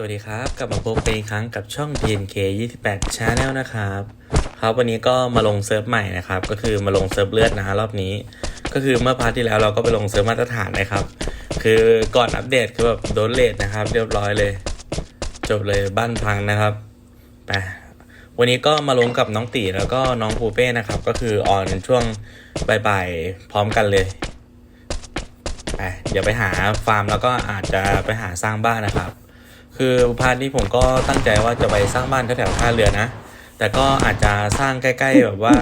สวัสดีครับกลับมาพบกันอีกครั้งกับช่อง TNK 28 Channel นะครับครับวันนี้ก็มาลงเซิร์ฟใหม่นะครับก็คือมาลงเซิร์ฟเลือดนะฮะรอบนี้ ก็คือเมื่อพาร์ทที่แล้วเราก็ไปลงเซิร์ฟมาตรฐานนะครับ คือก่อนอัปเดตคือแบบโดนเลทนะครับ เรียบร้อยเลย จบเลยบ้านพังนะครับไปวันนี้ก็มาลงกับน้องตีแล้วก็น้องปูเป้นะครับ ก็คือออนช่วงบ่ายๆพร้อมกันเลยไปเดี๋ยวไปหาฟาร์มแล้วก็อาจจะไปหาสร้างบ้านนะครับ คือพาร์ทนี้ผมก็ตั้งใจว่าจะไปสร้างบ้านแถวๆท่าเรือนะ แต่ก็อาจจะสร้างใกล้ๆแบบว่า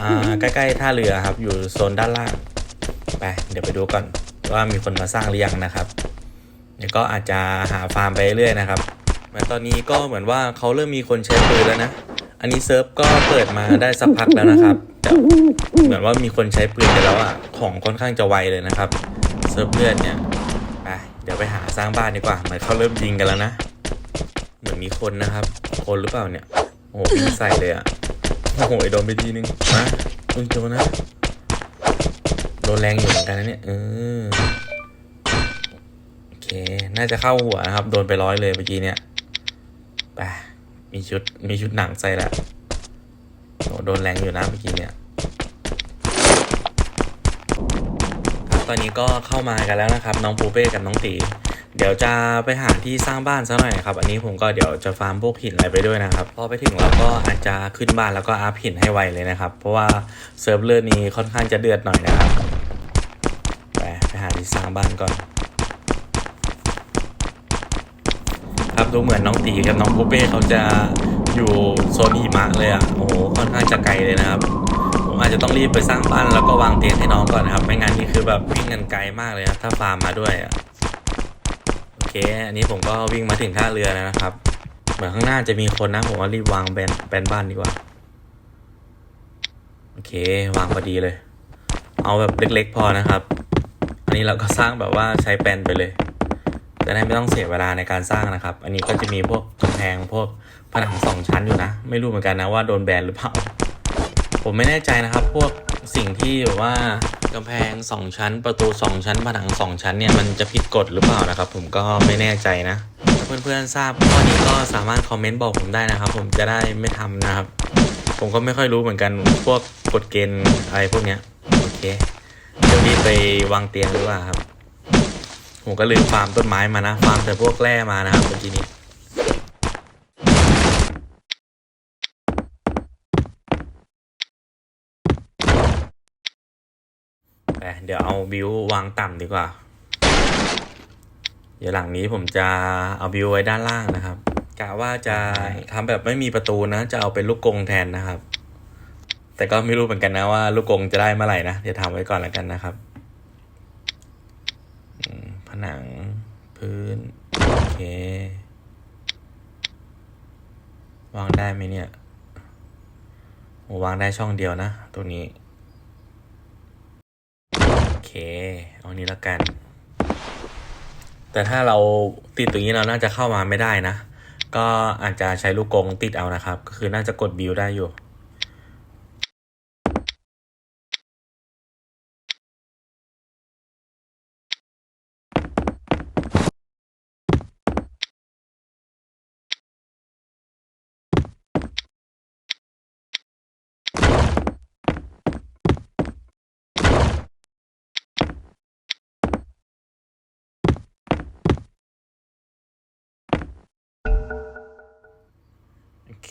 อ่า ใกล้ๆท่าเรือครับ อยู่โซนด้านล่าง ไป เดี๋ยวไปดูก่อนว่ามีคนมาสร้างหรือยังนะครับ เดี๋ยวก็อาจจะหาฟาร์มไปเรื่อยๆนะครับเหมือนตอนนี้ก็เหมือนว่าเขาเริ่มมีคนใช้ปืนแล้วนะ อันนี้เซิร์ฟก็เปิดมาได้สักพักแล้วนะครับ แต่เหมือนว่ามีคนใช้ปืนไปแล้วอะของค่อนข้างจะไวเลยนะครับ เซิร์ฟเลือดเนี่ยไปเดี๋ยวไปหาสร้างบ้านดีกว่าเหมือนเขาเริ่มยิงกันแล้วนะ เหมือนมีคนนะครับ คนหรือเปล่าเนี่ยโอ้โหวิ่งใส่เลยอะโอ้โหโดนไปทีนึงมาคุณโจนะโดนแรงอยู่เหมือนกันนะเนี่ยเออโอเค น่าจะเข้าหัวนะครับ โดนไปร้อยเลยเมื่อกี้เนี่ยไปมีชุดมีชุดหนังใส่ละโอ้โดนแรงอยู่นะเมื่อกี้เนี่ย ครับต อนนี้ก็เข้ามากันแล้วนะครับ น้องปูเป้กับน้องตี เดี๋ยวจะไปหาที่สร้างบ้านซะหน่อยครับ อันนี้ผมก็เดี๋ยวจะฟาร์มพวกหินอะไรไปด้วยนะครับ พอไปถึงเราก็อาจจะขึ้นบ้านแล้วก็อัพหินให้ไวเลยนะครับ เพราะว่าเซิร์ฟเวอร์นี้ค่อนข้างจะเดือดหน่อยนะครับ ไปไปหาที่สร้างบ้านก่อน ครับดูเหมือนน้องตีกับน้องปูเป้เขาจะอยู่โซนหิมะเลยอะ โอ้โห ค่อนข้างจะไกลเลยนะครับ อาจจะต้องรีบไปสร้างบ้านแล้วก็วางเตียงให้น้องก่อนนะครับ ไม่งั้นนี่คือแบบวิ่งกันไกลมากเลยครับถ้าฟาร์มมาด้วยโอเค อันนี้ผมก็วิ่งมาถึงท่าเรือแล้วนะครับ เหมือนข้างหน้าจะมีคนนะ ผมว่ารีบวางแบนแบนบ้านดีกว่า โอเค วางพอดีเลย เอาแบบเล็กๆพอนะครับ อันนี้เราก็สร้างแบบว่าใช้แปนไปเลยจะได้ไม่ต้องเสียเวลาในการสร้างนะครับ อันนี้ก็จะมีพวกกำแพงพวกผนังสองชั้นอยู่นะ ไม่รู้เหมือนกันนะว่าโดนแบนหรือเปล่า ผมไม่แน่ใจนะครับ พวกสิ่งที่แบบว่ากำแพงสองชั้น ประตูสองชั้นผนังสองชั้นเนี่ยมันจะผิดกฎหรือเปล่านะครับ ผมก็ไม่แน่ใจนะเพื่อนๆทราบข้อนี้ก็สามารถคอมเมนต์บอกผมได้นะครับ ผมจะได้ไม่ทำนะครับ ผมก็ไม่ค่อยรู้เหมือนกันพวกกฎเกณฑ์อะไรพวกเนี้ยโอเคเดี๋ยวรีบไปวางเตียงดีกว่าครับ ผมก็ลืมฟาร์มต้นไม้มานะฟาร์มแต่พวกแร่มานะครับเมื่อกี้นี้ ไปเดี๋ยวเอาบิววางต่ำดีกว่า เดี๋ยวหลังนี้ผมจะเอาบิวไว้ด้านล่างนะครับกะว่าจะทำแบบไม่มีประตูนะ จะเอาเป็นลูกกรงแทนนะครับ แต่ก็ไม่รู้เหมือนกันนะว่าลูกกรงจะได้เมื่อไหร่นะเดี๋ยวทำไว้ก่อนแล้วกันนะครับอืมผนังพื้น โอเค วางได้ไหมเนี่ยโอ้วางได้ช่องเดียวนะตรงนี้โอ เคเอานี้แล้วกัน แต่ถ้าเราติดตรงนี้เราน่าจะเข้ามาไม่ได้นะ ก็อาจจะใช้ลูกกงติดเอานะครับ ก็คือน่าจะกดบิวได้อยู่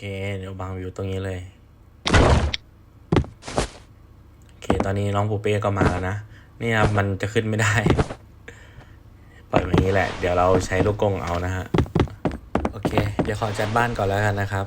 เคเดี๋ยวบางวิวตรงนี้เลย โอเค ตอนนี้น้องปูเป้ก็มาแล้วนะ นี่ครับมันจะขึ้นไม่ได้ ปล่อยแบบนี้แหละ เดี๋ยวเราใช้ลูกกงเอานะฮะ โอเค เดี๋ยวขอจัดบ้านก่อนแล้วกันนะครับ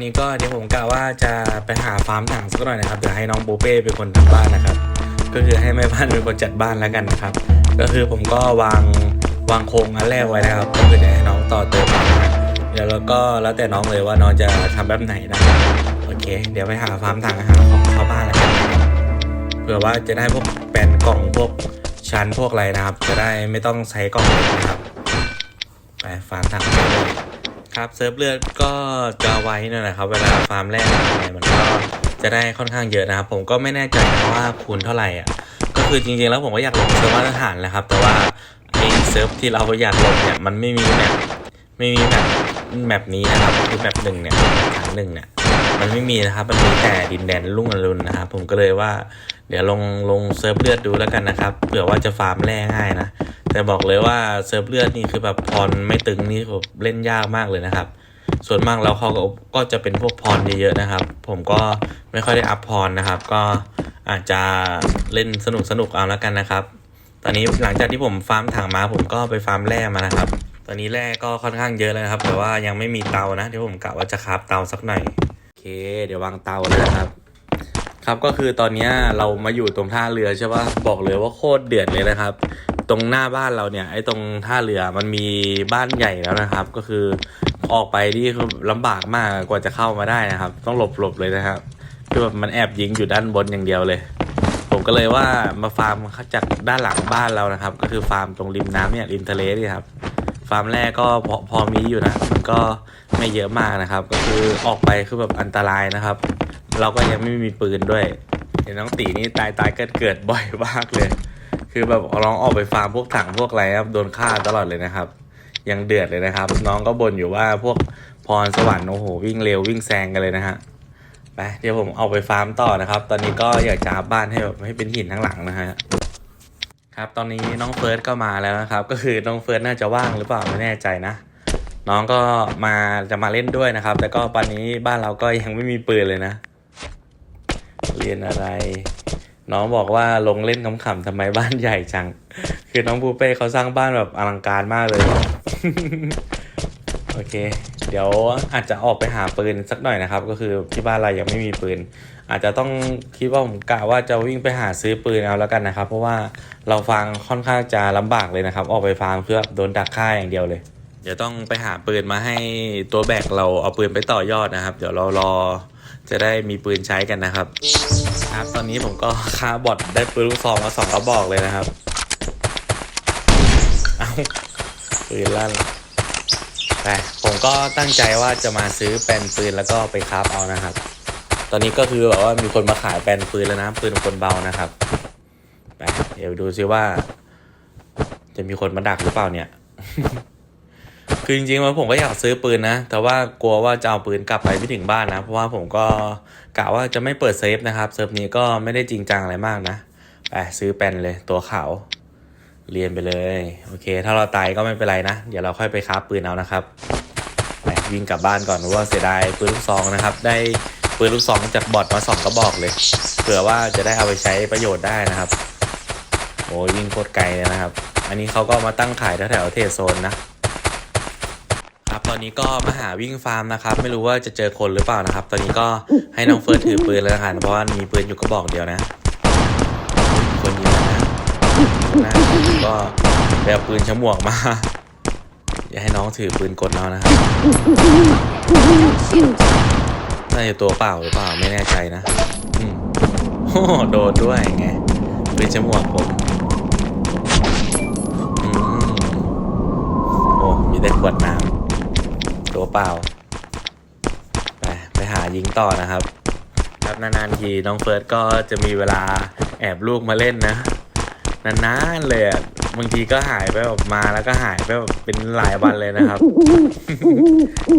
ตอนนี้ก็เดี๋ยวผมกะว่าจะไปหาฟาร์มถังสักหน่อยนะครับเดี๋ยวให้น้องปูเป้เป็นคนทำบ้านนะครับ ก็คือให้แม่บ้านเป็นคนจัดบ้านแล้วกันนะครับ ก็คือผมก็วางวางโครงอันแรกไว้นะครับก็คือเดี๋ยวให้น้องต่อเติมเดี๋ยวแล้วก็แล้วแต่น้องเลยว่าน้องจะทำแบบไหนนะครับโอเค เดี๋ยวไปหาฟาร์มถังหาของเข้าบ้านแล้วกันเผื่อว่าจะได้พวกแปนกล่องพวกชั้นพวกอะไรนะครับ จะได้ไม่ต้องใช้กล่องนะครับไปฟาร์มถังเลย ครับเซิร์ฟเลือดก็จะไว้นั่นแหละครับ เวลาฟาร์มแรกเนี่ยมันก็จะได้ค่อนข้างเยอะนะครับ ผมก็ไม่แน่ใจว่าคูณเท่าไหร่อะก็คือจริงๆแล้วผมก็อยากลงเซิร์ฟมาตรฐานแหละครับ แต่ว่าไอ้เซิร์ฟที่เราอยากลงเนี่ยมันไม่มีแบบไม่มีแบบแบบนี้นะครับคือแบบหนึ่งเนี่ยถังหนึ่งเนี่ยมันไม่มีนะครับ มันมีแต่ดินแดนลุ่งอรุณนะครับ ผมก็เลยว่า เดี๋ยวลงลงเซิร์ฟเลือดดูแล้วกันนะครับ เผื่อว่าจะฟาร์มแร่ง่ายนะ แต่บอกเลยว่าเซิร์ฟเลือดนี่คือแบบพรไม่ตึงนี่แบบเล่นยากมากเลยนะครับ ส่วนมากแล้วเขาก็ก็จะเป็นพวกพรเยอะๆนะครับ ผมก็ไม่ค่อยได้อัพพรนะครับ ก็อาจจะเล่นสนุกสนุกเอาแล้วกันนะครับ ตอนนี้หลังจากที่ผมฟาร์มถังมาผมก็ไปฟาร์มแร่มานะครับ ตอนนี้แร่ก็ค่อนข้างเยอะเลยนะครับ แต่ว่ายังไม่มีเตานะเดี๋ยวผมกะว่าจะคราฟเตาสักหน่อยโอเค เดี๋ยววางเตาเลยนะครับครับก็คือตอนนี้เรามาอยู่ตรงท่าเรือใช่ปะบอกเลยว่าโคตรเดือดเลยนะครับ ตรงหน้าบ้านเราเนี่ย ไอ้ตรงท่าเรือมันมีบ้านใหญ่แล้วนะครับ ก็คือออกไปนี่คือลำบากมากกว่าจะเข้ามาได้นะครับ ต้องหลบหลบเลยนะครับคือแบบมันแอบยิงอยู่ด้านบนอย่างเดียวเลย ผมก็เลยว่ามาฟาร์มจากด้านหลังบ้านเรานะครับ ก็คือฟาร์มตรงริมน้ำเนี่ยริมทะเลนี่ครับฟาร์มแรกก็พอพอมีอยู่นะมันก็ไม่เยอะมากนะครับ ก็คือออกไปคือแบบอันตรายนะครับ เราก็ยังไม่มีปืนด้วยเห็นน้องตีนี่ตายตายเกิดเกิดบ่อยมากเลย คือแบบลองออกไปฟาร์มพวกถังพวกอะไรครับโดนฆ่าตลอดเลยนะครับ ยังเดือดเลยนะครับ น้องก็บ่นอยู่ว่าพวกพรสวรรค์โอ้โหวิ่งเร็ววิ่งแซงกันเลยนะฮะไปเดี๋ยวผมเอาไปฟาร์มต่อนะครับ ตอนนี้ก็อยากจะอัพบ้านให้แบบให้เป็นหินทั้งหลังนะฮะครับตอนนี้น้องเฟิร์สก็มาแล้วนะครับ ก็คือน้องเฟิร์สน่าจะว่างหรือเปล่าไม่แน่ใจนะน้องก็มาจะมาเล่นด้วยนะครับ แต่ก็ตอนนี้บ้านเราก็ยังไม่มีปืนเลยนะ เรียนอะไร น้องบอกว่าลงเล่นขำๆทำไมบ้านใหญ่จัง คือน้องปูเป้เขาสร้างบ้านแบบอลังการมากเลย โอเค เดี๋ยวอาจจะออกไปหาปืนสักหน่อยนะครับ ก็คือที่บ้านเรายังไม่มีปืน อาจจะต้องคิดว่าผมกะว่าจะวิ่งไปหาซื้อปืนเอาแล้วกันนะครับ เพราะว่าเราฟังค่อนข้างจะลำบากเลยนะครับ ออกไปฟาร์มเพื่อโดนดักฆ่าอย่างเดียวเลยเดี๋ยวต้องไปหาปืนมาให้ตัวแบกเราเอาปืนไปต่อยอดนะครับ เดี๋ยวเรารอจะได้มีปืนใช้กันนะครับ ครับ ตอนนี้ผมก็ฆ่าบอทได้ปืนลูกซองมาสองกระบอกเลยนะครับ เอาปืนลั่นไปผมก็ตั้งใจว่าจะมาซื้อแปลนปืนแล้วก็ไปคราฟเอานะครับ ตอนนี้ก็คือแบบว่ามีคนมาขายแปลนปืนแล้วนะปืนคนเบานะครับไปเดี๋ยวดูซิว่า จะมีคนมาดักหรือเปล่าเนี่ย คือจริงๆว่าผมก็อยากซื้อปืนนะ แต่ว่ากลัวว่าจะเอาปืนกลับไปไม่ถึงบ้านนะ เพราะว่าผมก็ กะว่าจะไม่เปิดเซฟนะครับเซิร์ฟนี้ก็ไม่ได้จริงจังอะไรมากนะไปซื้อแปนเลยตัวขาวเรียนไปเลย โอเค ถ้าเราตายก็ไม่เป็นไรนะ เดี๋ยวเราค่อยไปคราปืนเอานะครับไปวิ่งกลับบ้านก่อนเพราะว่าเสียดายปืนลูกซองนะครับ ได้ปืนลูกซองจากบอทมาสองกระบอกเลยเผื่อว่าจะได้เอาไปใช้ประโยชน์ได้นะครับโอ้ยวิ่งโคตรไกลเลยนะครับ อันนี้เขาก็มาตั้งขายแถวๆเทโซนนะ ตอนนี้ก็มาหาวิ่งฟาร์มนะครับ ไม่รู้ว่าจะเจอคนหรือเปล่านะครับ ตอนนี้ก็ให้น้องเฟิร์สถือปืนแล้วกันเพราะว่ามีปืนอยู่กระบอกเดียวนะคนยิงนะนะก็ไปเอาปืนฉมวกมา อย่าให้น้องถือปืนกดเอานะครับน่าจะตัวเปล่าหรือเปล่าไม่แน่ใจนะอืมโอ้โหโดนด้วยไงปืนฉมวกผมโอ้มีแต่ขวดน้ำ ตัวเปล่า ไปไปหายิงต่อนะครับ ครับนานๆทีน้องเฟิร์สก็จะมีเวลาแอบลูกมาเล่นนะ นานๆเลยบางทีก็หายไปแบบมาแล้วก็หายไปแบบเป็นหลายวันเลยนะครับ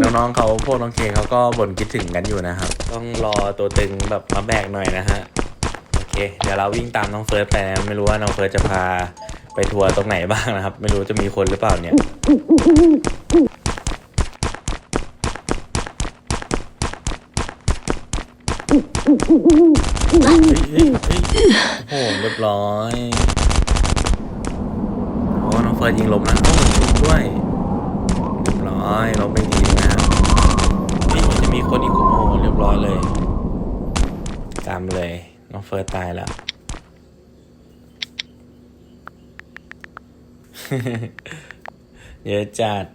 น้องๆเขาพวกน้องเคเขาก็บ่นคิดถึงกันอยู่นะครับ ต้องรอตัวตึงแบบมาแบกหน่อยนะฮะโอเค เดี๋ยวเราวิ่งตามน้องเฟิร์สไปนะไม่รู้ว่าน้องเฟิร์สจะพาไปทัวร์ตรงไหนบ้างนะครับ ไม่รู้จะมีคนหรือเปล่าเนี่ย เฮ้ยเฮ้ยเฮ้ยโอ้โหเรียบร้อยโอ้น้องเฟิร์สยิงลมนะโอ้ยิงด้วยเรียบร้อยลมไม่ดีนะนี่จะมีคนอีกคนโอ้โหเรียบร้อยเลยกรรมเลยน้องเฟิร์สตายแล้ว เยอะจัด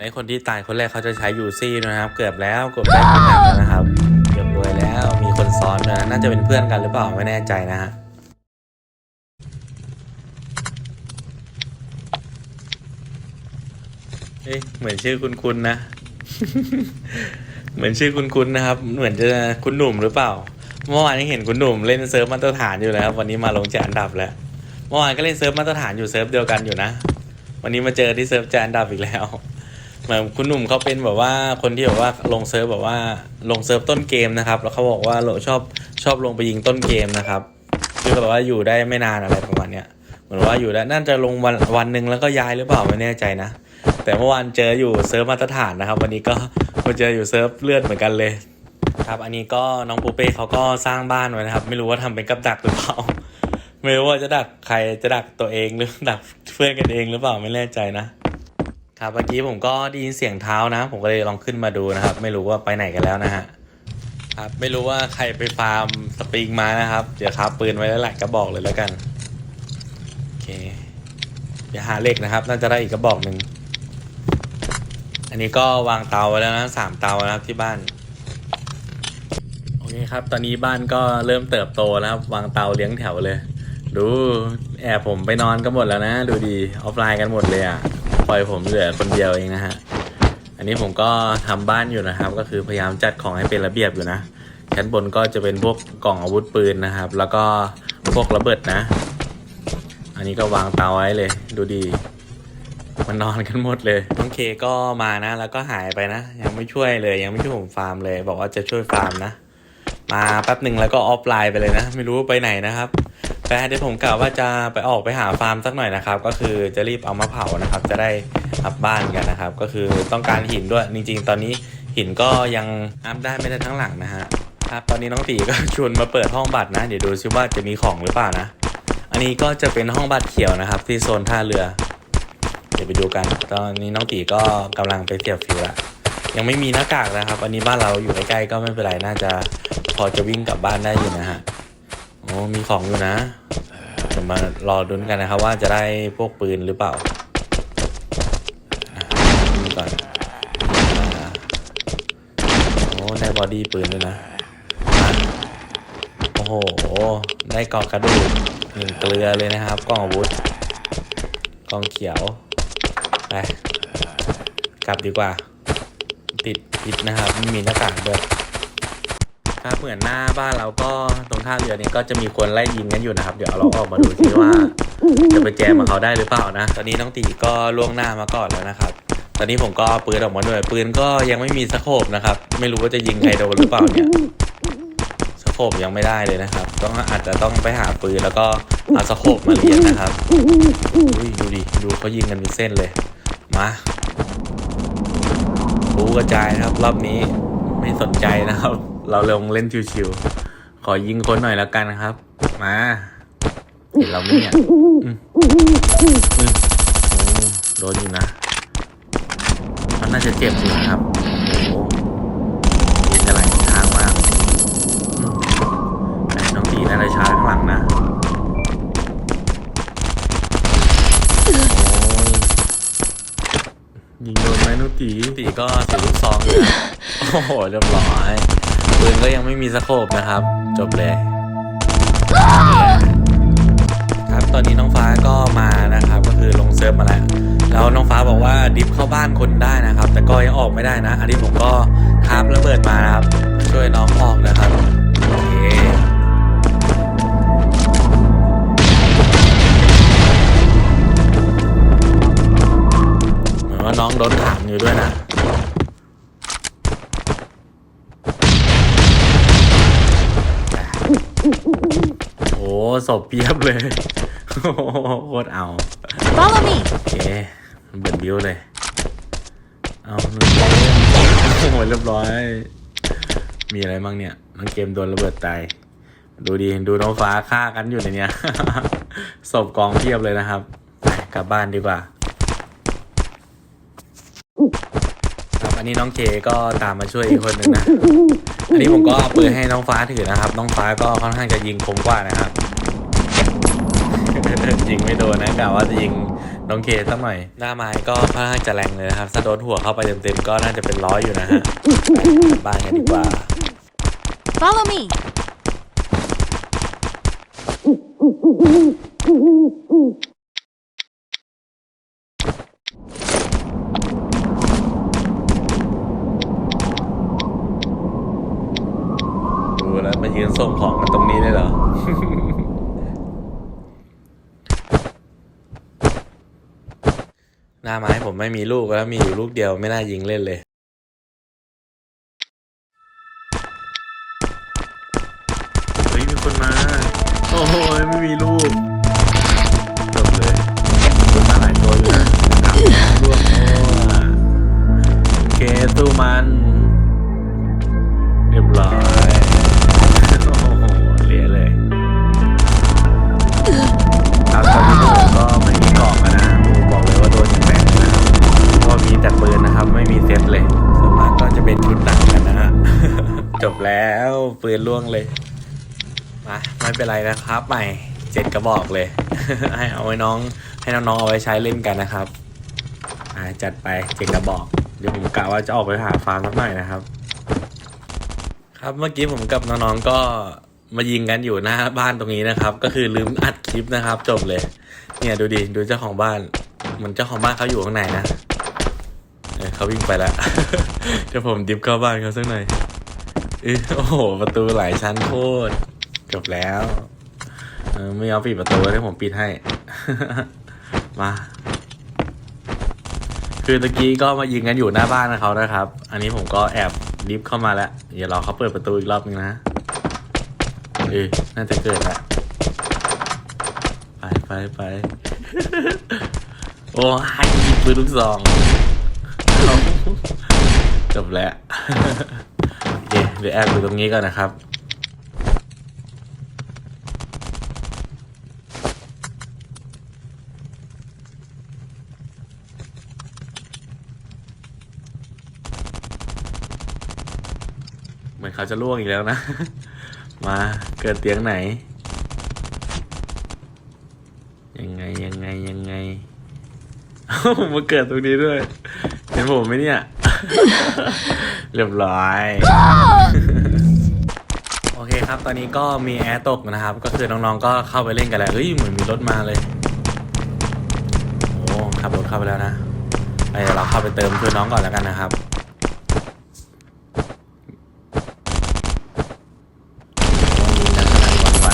ไอ้คนที่ตายคนแรกเขาจะใช้ยูซี่นะครับ เกือบแล้วเกือบได้คนหนักแล้วนะ ซ้อนนะน่าจะเป็นเพื่อนกันหรือเปล่าไม่แน่ใจนะฮะเฮ้ยเหมือนชื่อคุณคุณนะ เหมือนชื่อคุณคุณนะครับ เหมือนจะคุณหนุ่มหรือเปล่า เมื่อวานยังเห็นคุณหนุ่มเล่นเซิร์ฟมาตรฐานอยู่เลยครับวันนี้มาลงจากอันดับแล้ว เมื่อวานก็เล่นเซิร์ฟมาตรฐานอยู่เซิร์ฟเดียวกันอยู่นะ วันนี้มาเจอที่เซิร์ฟจานดับอีกแล้ว เหมือนคุณหนุ่มเขาเป็นแบบว่าคนที่แบบว่าลงเซิร์ฟแบบว่าลงเซิร์ฟต้นเกมนะครับ แล้วเขาบอกว่าโลชอบชอบลงไปยิงต้นเกมนะครับคือแบบว่าอยู่ได้ไม่นานอะไรประมาณเนี้ยเหมือนว่าอยู่ได้น่าจะลงวันวันหนึ่งแล้วก็ย้ายหรือเปล่าไม่แน่ใจนะ แต่เมื่อวานเจออยู่เซิร์ฟมาตรฐานนะครับ วันนี้ก็มาเจออยู่เซิร์ฟเลือดเหมือนกันเลยครับอันนี้ก็น้องปูเป้เขาก็สร้างบ้านไว้นะครับ ไม่รู้ว่าทำเป็นกับดักหรือเปล่าไม่รู้ว่าจะดักใครจะดักตัวเองหรือดักเพื่อนกันเองหรือเปล่าไม่แน่ใจนะ ครับเมื่อกี้ผมก็ได้ยินเสียงเท้านะ ผมก็เลยลองขึ้นมาดูนะครับ ไม่รู้ว่าไปไหนกันแล้วนะฮะครับไม่รู้ว่าใครไปฟาร์มสปริงมานะครับ เดี๋ยวครับปืนไว้แล้วแหละกระบอกเลยแล้วกันโอเคอย่าหาเหล็กนะครับ น่าจะได้อีกกระบอกหนึ่งอันนี้ก็วางเตาไว้แล้วนะสามเตานะครับที่บ้านโอเคครับ ตอนนี้บ้านก็เริ่มเติบโตแล้วครับวางเตาเลี้ยงแถวเลย ดูแอบผมไปนอนกันหมดแล้วนะ ดูดีออฟไลน์กันหมดเลยอะ ปล่อยผมเหลือคนเดียวเองนะฮะ อันนี้ผมก็ทำบ้านอยู่นะครับ ก็คือพยายามจัดของให้เป็นระเบียบอยู่นะ ชั้นบนก็จะเป็นพวกกล่องอาวุธปืนนะครับ แล้วก็พวกระเบิดนะ อันนี้ก็วางเตาไว้เลย ดูดี มันนอนกันหมดเลยน้องเคก็มานะ แล้วก็หายไปนะ ยังไม่ช่วยเลย ยังไม่ช่วยผมฟาร์มเลย บอกว่าจะช่วยฟาร์มนะ มาแป๊บหนึ่งแล้วก็ออฟไลน์ไปเลยนะ ไม่รู้ไปไหนนะครับ แต่เดี๋ยวผมกล่าวว่าจะไปออกไปหาฟาร์มสักหน่อยนะครับ ก็คือจะรีบเอามาเผานะครับ จะได้อัพบ้านกันนะครับ ก็คือต้องการหินด้วยจริงๆ ตอนนี้หินก็ยังอัพได้ไม่ได้ทั้งหลังนะฮะครับตอนนี้น้องตีก็ชวนมาเปิดห้องบัตรนะ เดี๋ยวดูซิว่าจะมีของหรือเปล่านะ อันนี้ก็จะเป็นห้องบัตรเขียวนะครับ ที่โซนท่าเรือ เดี๋ยวไปดูกัน ตอนนี้น้องตีก็กำลังไปเสียบฟิวละยังไม่มีหน้ากากนะครับ อันนี้บ้านเราอยู่ใกล้ๆก็ไม่เป็นไรน่าจะพอจะวิ่งกลับบ้านได้อยู่นะฮะ โอ้มีของอยู่นะเดี๋ยวมารอดุนกันนะครับ ว่าจะได้พวกปืนหรือเปล่าดูก่อนโอ้ได้บอดี้ปืนด้วยนะโอ้โห ได้กองกระดูกหนึ่งเกลือเลยนะครับ กล่องอาวุธ กล่องเขียว ไป กลับดีกว่า ติดพิษนะครับม่มีหน้ากากด้วย ครับ เหมือนหน้าบ้านเราก็ตรงท่าเรือเนี่ยก็จะมีคนไล่ยิงกันอยู่นะครับ เดี๋ยวเราออกมาดูซิว่า จะไปแจมกับเขาได้หรือเปล่านะ ตอนนี้น้องตีก็ล่วงหน้ามาก่อนแล้วนะครับ ตอนนี้ผมก็เอาปืนออกมาด้วยปืนก็ยังไม่มีสโคปนะครับ ไม่รู้ว่าจะยิงใครโดนหรือเปล่าเนี่ยสโคปยังไม่ได้เลยนะครับ ต้องอาจจะต้องไปหาปืนแล้วก็เอาสโคปมาเรียนนะครับอุ้ยดูดิดูเขายิงกันเป็นเส้นเลย มารู้กระจายนะครับ รอบนี้ไม่สนใจนะครับ เราลงเล่นชิวๆขอยิงคนหน่อยแล้วกันนะครับ มาเห็นเราไหมเนี่ยอืมอืมโอ้โดนอยู่นะมันน่าจะเจ็บอยู่นะครับโอ้โหยิงอะไรทางมากอืมแต่น้องตีน่าจะช้าข้างหลังนะโอ้ยยิงโดนไหมนุตีตีก็เสียลูกซองอยู่โอ้โห เรียบร้อย ปืนก็ยังไม่มีสโคปนะครับ จบเลยครับตอนนี้น้องฟ้าก็มานะครับ ก็คือลงเซิร์ฟมาแล้วแล้วน้องฟ้าบอกว่าดิฟเข้าบ้านคนได้นะครับ แต่ก็ยังออกไม่ได้นะ อันนี้ผมก็คาบระเบิดมานะครับ ช่วยน้องออกนะครับโอเคเหมือนว่าน้องโดนขังอยู่ด้วยนะ ศพเพียบเลยโอ้โหโคตรเอา Follow me. โอเคเบิดบิ้วเลย เอาหนึ่งโอ้โหเรียบร้อย มีอะไรบ้างเนี่ยน้องเกมโดนระเบิดตาย ดูดีดูน้องฟ้าฆ่ากันอยู่ในเนี้ยศพกองเพียบเลยนะครับไปกลับบ้านดีกว่าครับอันนี่น้องเคก็ตามมาช่วยอีกคนนึงนะ อันนี้ผมก็เอาปืนให้น้องฟ้าถือนะครับ น้องฟ้าก็ค่อนข้างจะยิงคมกว่านะครับ ยิงไม่โดนนะกะว่าจะยิงน้องเคสักหน่อย หน้าไม้ก็ค่อนข้างจะแรงเลยนะครับถ้าโดนหัวเข้าไปเต็มๆก็น่าจะเป็นร้อยอยู่นะฮะไปกลับบ้านกันดีกว่า Follow me. ดูแล้วมายืนส่งของกันตรงนี้ได้เหรอ หน้าไม้ผมไม่มีลูกแล้วมีอยู่ลูกเดียวไม่น่ายิงเล่นเลย จบแล้วปืนล่วงเลย มาไม่เป็นไรนะครับ ใหม่เจ็ดกระบอกเลย ให้เอาไว้น้อง ให้น้องๆเอาไว้ใช้เล่นกันนะครับ อ่าจัดไปเจ็ดกระบอก เดี๋ยวผมกะว่าจะออกไปหาฟาร์มสักหน่อยนะครับ ครับเมื่อกี้ผมกับน้องๆก็มายิงกันอยู่หน้าบ้านตรงนี้นะครับ ก็คือลืมอัดคลิปนะครับ จบเลย เนี่ยดูดิดูเจ้าของบ้านเหมือนเจ้าของบ้านเขาอยู่ข้างในนะเเขาวิ่งไปแล้วเดี๋ยวผมดิฟเข้าบ้านเขาสักหน่อย โอ้โห ประตูหลายชั้นโคตรจบแล้วไม่เอาปิดประตูให้ผมปิดให้ มา คือตะกี้ก็มายิงกันอยู่หน้าบ้านเขานะครับ อันนี้ผมก็แอบลิฟเข้ามาแล้ว เดี๋ยวรอเขาเปิดประตูอีกรอบนึงนะ เออน่าจะเกิดแล้วไปไปไป โอ้ให้ยิงปืนลูกซองจบแล้ว ดี๋ยวแอบดูตรงนี้ก่อนนะครับ เหมือนเขาจะล่วงอีกแล้วนะ มาเกิดเตียงไหน ยังไงยังไงยังไงเอ้ามาเกิดตรงนี้ด้วย เห็นผมไหมเนี่ย เรียบร้อย โอเคครับ ตอนนี้ก็มีแอร์ตกนะครับ ก็คือน้องๆ ก็เข้าไปเล่นกันแล้ว เฮ้ย เหมือนมีรถมาเลย โอ้ขับรถเข้าไปแล้วนะไปเดี๋ยวเราเข้าไปเติมช่วยน้องก่อนแล้วกันนะครับมีนักพนันหวั่นไหว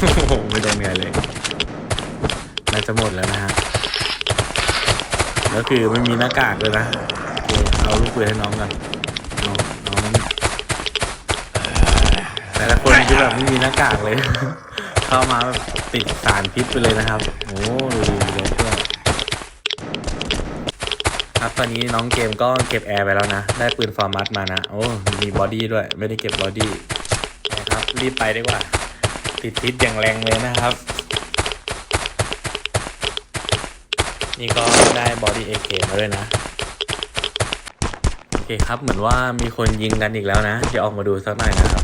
โอ้โหไม่โดนเหนื่อยเลย น่าจะหมดแล้วนะฮะ แล้วคือไม่มีหน้ากากเลยนะโอเคเอาลูกปืนให้น้องกันน้องน้องนั้นแต่ละคนคือแบบไม่มีหน้ากากเลย เข้ามาแบบติดสารพิษไปเลยนะครับ โอ้ดูดีเลยเพื่อนครับตอนนี้น้องเกมก็เก็บแอร์ไปแล้วนะ ได้ปืนฟอร์มัตมานะ โอ้มีบอดี้ด้วย ไม่ได้เก็บบอดี้นะครับรีบไปดีกว่า ติดพิษอย่างแรงเลยนะครับ นี่ก็ได้บอดี้เอเคมาด้วยนะโอเคครับเหมือนว่ามีคนยิงกันอีกแล้วนะเดี๋ยวออกมาดูสักหน่อยนะครับ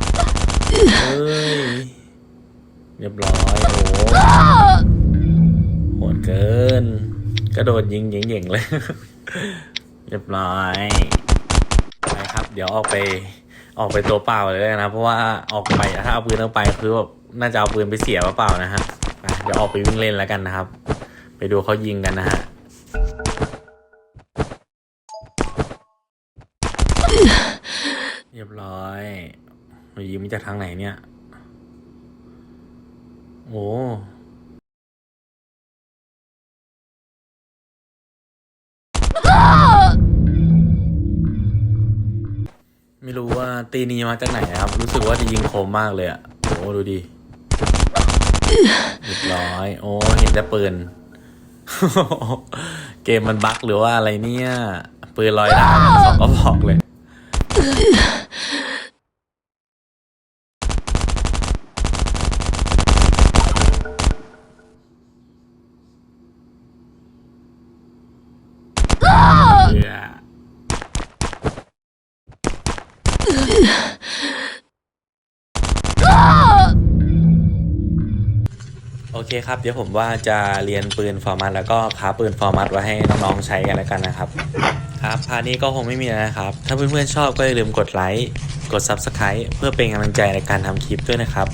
เฮ้ยเรียบร้อยโอ้โหหดเกินกระโดดยิงยิงยิงเลย เรียบร้อยไปครับ เดี๋ยวออกไปออกไปตัวเปล่าเลยนะ เพราะว่าออกไปถ้าเอาปืนออกไปคือแบบน่าจะเอาปืนไปเสียเปล่านะฮะเดี๋ยวออกไปวิ่งเล่นแล้วกันนะครับ ไปดูเขายิงกันนะฮะ เรียบร้อยมายิงมาจากทางไหนเนี่ย โอ้ไม่รู้ว่าตีนี้มาจากไหนครับ รู้สึกว่าจะยิงคมมากเลยอะโอ้ดูดิเรียบร้อย โอ้เห็นแต่ปืน เกมมันบั๊กหรือว่าอะไรเนี่ย ปืนลอยได้สองก็บอกเลย เคครับเดี๋ยวผมว่าจะเรียนปืนฟอร์มัตแล้วก็พาปืนฟอร์มัตไว้ให้น้องๆใช้กันแล้วกันนะครับ ครับพานี้ก็คงไม่มีนะครับ ถ้าเพื่อนๆชอบก็อย่าลืมกดไลค์กด Subscribe เพื่อเป็นกำลังใจในการทำคลิปด้วยนะครับ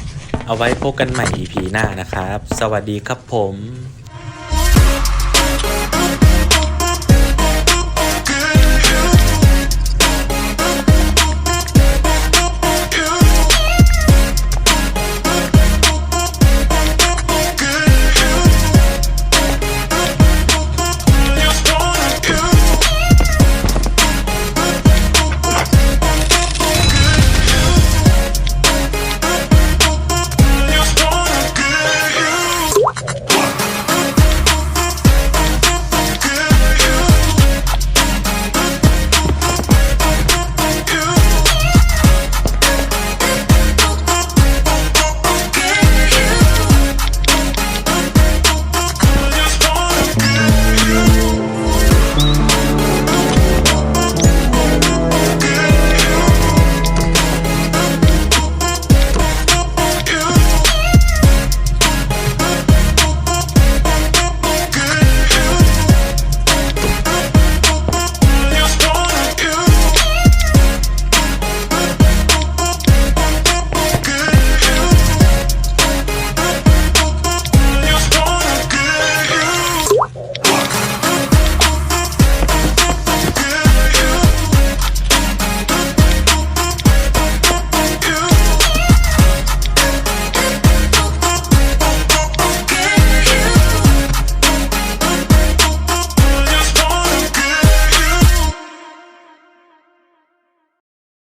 เอาไว้พบกันใหม่ EP หน้านะครับ สวัสดีครับผม